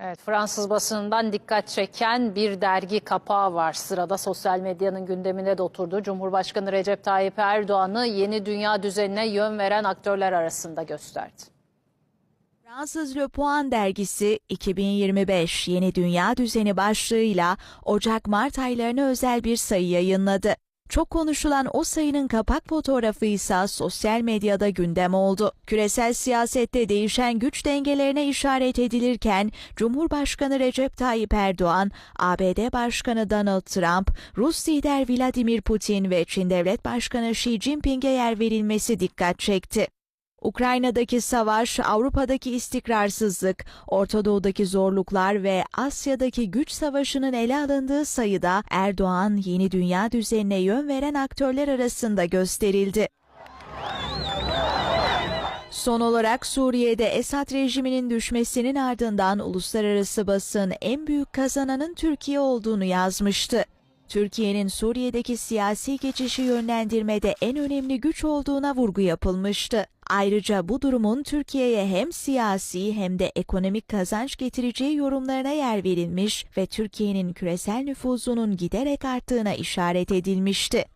Evet, Fransız basınından dikkat çeken bir dergi kapağı var. Sırada sosyal medyanın gündemine de oturdu. Cumhurbaşkanı Recep Tayyip Erdoğan'ı yeni dünya düzenine yön veren aktörler arasında gösterdi. Fransız Le Point dergisi 2025 Yeni Dünya Düzeni başlığıyla Ocak-Mart aylarına özel bir sayı yayınladı. Çok konuşulan o sayının kapak fotoğrafı ise sosyal medyada gündem oldu. Küresel siyasette değişen güç dengelerine işaret edilirken Cumhurbaşkanı Recep Tayyip Erdoğan, ABD Başkanı Donald Trump, Rus lider Vladimir Putin ve Çin Devlet Başkanı Xi Jinping'e yer verilmesi dikkat çekti. Ukrayna'daki savaş, Avrupa'daki istikrarsızlık, Orta Doğu'daki zorluklar ve Asya'daki güç savaşının ele alındığı sayıda Erdoğan yeni dünya düzenine yön veren aktörler arasında gösterildi. Son olarak Suriye'de Esad rejiminin düşmesinin ardından uluslararası basın en büyük kazananın Türkiye olduğunu yazmıştı. Türkiye'nin Suriye'deki siyasi geçişi yönlendirmede en önemli güç olduğuna vurgu yapılmıştı. Ayrıca bu durumun Türkiye'ye hem siyasi hem de ekonomik kazanç getireceği yorumlarına yer verilmiş ve Türkiye'nin küresel nüfuzunun giderek arttığına işaret edilmişti.